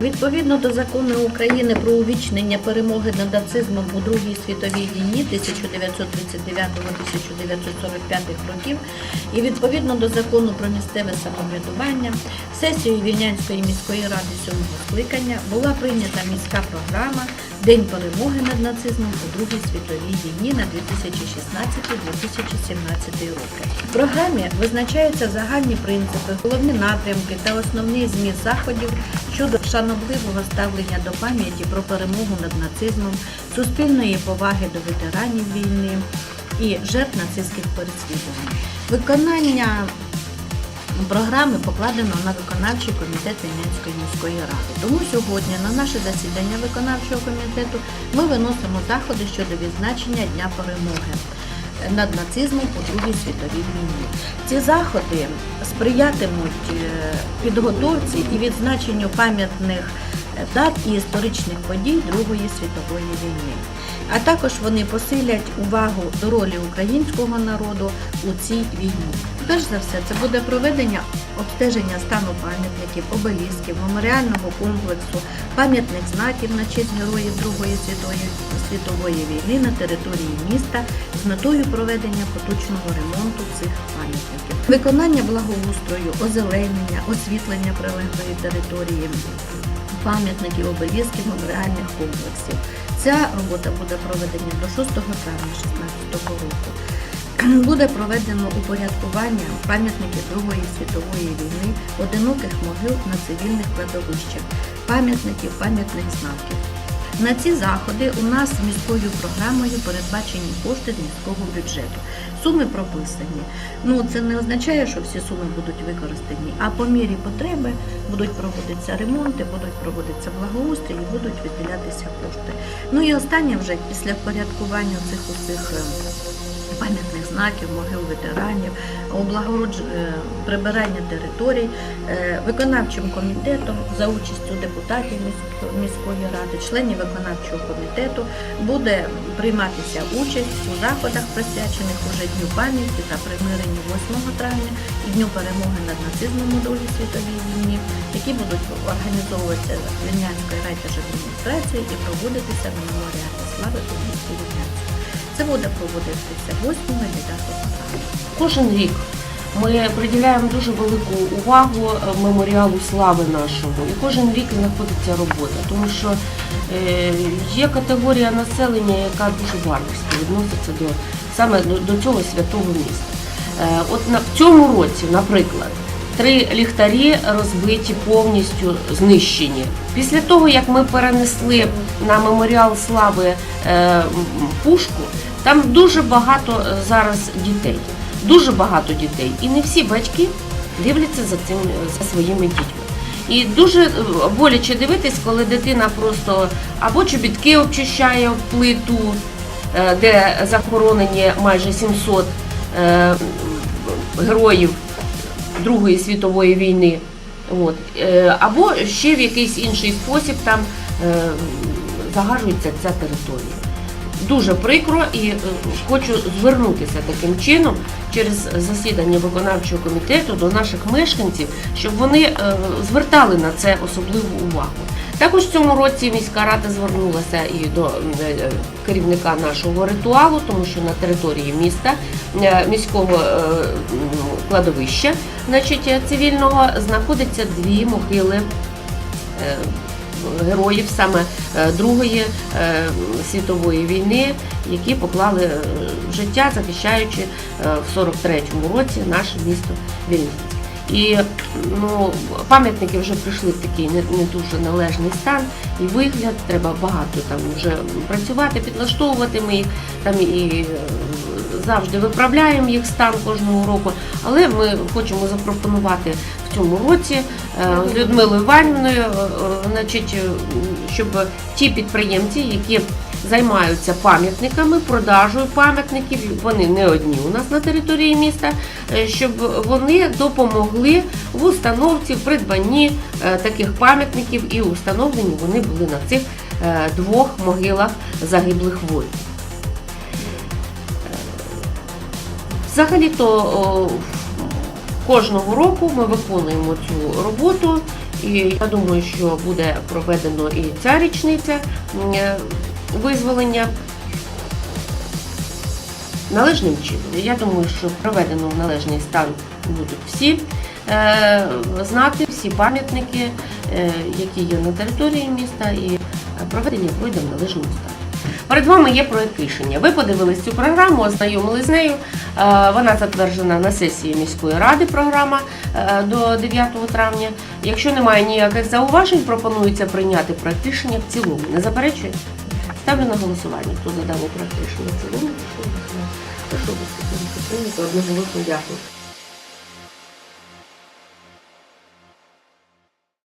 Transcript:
Відповідно до закону України про увічнення перемоги над нацизмом у Другій світовій війні 1939-1945 років і відповідно до закону про місцеве самоврядування сесією Вільнянської міської ради сьомого скликання була прийнята міська програма День перемоги над нацизмом у Другій світовій війні на 2016-2017 роки. В програмі визначаються загальні принципи, головні напрямки та основний зміст заходів щодо шанобливого ставлення до пам'яті про перемогу над нацизмом, суспільної поваги до ветеранів війни і жертв нацистських переслідувань. Виконання програми покладено на виконавчий комітет Вінницької міської ради. Тому сьогодні на наше засідання виконавчого комітету ми виносимо заходи щодо відзначення Дня перемоги над нацизмом у Другій світовій війні. Ці заходи сприятимуть е, підготовці і відзначенню пам'ятних е, дат і історичних подій Другої світової війни. А також вони посилять увагу до ролі українського народу у цій війні. Перш за все, це буде проведення обстеження стану пам'ятників, обелісків, меморіального комплексу, пам'ятних знаків на честь героїв Другої світової, війни на території міста з метою проведення поточного ремонту цих пам'ятників. Виконання благоустрою, озеленення, освітлення прилеглої території, пам'ятників, обелісків, меморіальних комплексів. Ця робота буде проведена до 6 травня 2016 року. Буде проведено упорядкування пам'ятників Другої світової війни, одиноких могил на цивільних кладовищах, пам'ятників, пам'ятних знаків. На ці заходи у нас міською програмою передбачені кошти з міського бюджету. Суми прописані. Ну це не означає, що всі суми будуть використані, а по мірі потреби будуть проводитися ремонти, будуть проводитися благоустрій і будуть виділятися кошти. Ну і останнє вже після впорядкування цих усіх е, пам'ятних знаків, могил ветеранів, облагородж... е, прибирання територій, е, виконавчим комітетом за участю депутатів міської ради, членів виконавчого комітету буде прийматися участь у заходах, присвячених уже Дню пам'яті та примиренню 8 травня і Дню перемоги над нацизмом у Другій світовій війні, які будуть організовуватися Вільнянською райдержадміністрацією і проводитися на меморіалі слави у місті Вільнянську. Це буде проводитися 8 і 9 травня. Кожен рік ми приділяємо дуже велику увагу е, меморіалу слави нашого. І кожен рік знаходиться робота, тому що е, є категорія населення, яка дуже варварськи відноситься до саме до, цього святого міста. Е, от на в цьому році, наприклад, три ліхтарі розбиті повністю знищені. Після того, як ми перенесли на меморіал слави пушку, там дуже багато е, зараз дітей. Дуже багато дітей. І не всі батьки дивляться за цим е, за своїми дітьми. І дуже е, боляче дивитись, коли дитина просто або чобітки обчищає в плиту, де захоронені майже 700 е, героїв Другої світової війни. От. Або ще в якийсь інший спосіб там загажується ця територія. Дуже прикро і е, хочу звернутися таким чином через засідання виконавчого комітету до наших мешканців, щоб вони е, звертали на це особливу увагу. Також в цьому році міська рада звернулася і до е, керівника нашого ритуалу, тому що на території міста міського кладовища, значить, цивільного знаходяться дві могили героїв саме е, Другої е, світової війни, які поклали е, життя, захищаючи в 43-му році наше місто Вільнюс. І ну, пам'ятники вже прийшли в такий не, не дуже належний стан і вигляд. Треба багато там вже працювати, підлаштовувати ми їх там і завжди виправляємо їх стан кожного року. Але ми хочемо запропонувати цьому році е, з Людмилою Іванівною, е, е, щоб ті підприємці, які займаються пам'ятниками, продажею пам'ятників, вони не одні у нас на території міста, щоб вони допомогли в установці, в придбанні таких пам'ятників і установлені вони були на цих двох могилах загиблих воїнів. Взагалі-то кожного року ми виконуємо цю роботу І я думаю, що буде проведено і ця річниця е, визволення належним чином. Я думаю, що проведено в належний стан будуть всі е, знати, всі пам'ятники, е, які є на території міста, і проведення пройде в належному стані. Перед вами є проект рішення. Ви подивились цю програму, ознайомились з нею. Е, Вона затверджена на сесії міської ради. Програма е, до 9 травня. Якщо немає ніяких зауважень, пропонується прийняти проект рішення в цілому. Не заперечуєте? Ставлю на голосування. Хто за даний проект рішення в цілому? Прошу голосувати. Виступити. Одноголосно дякую.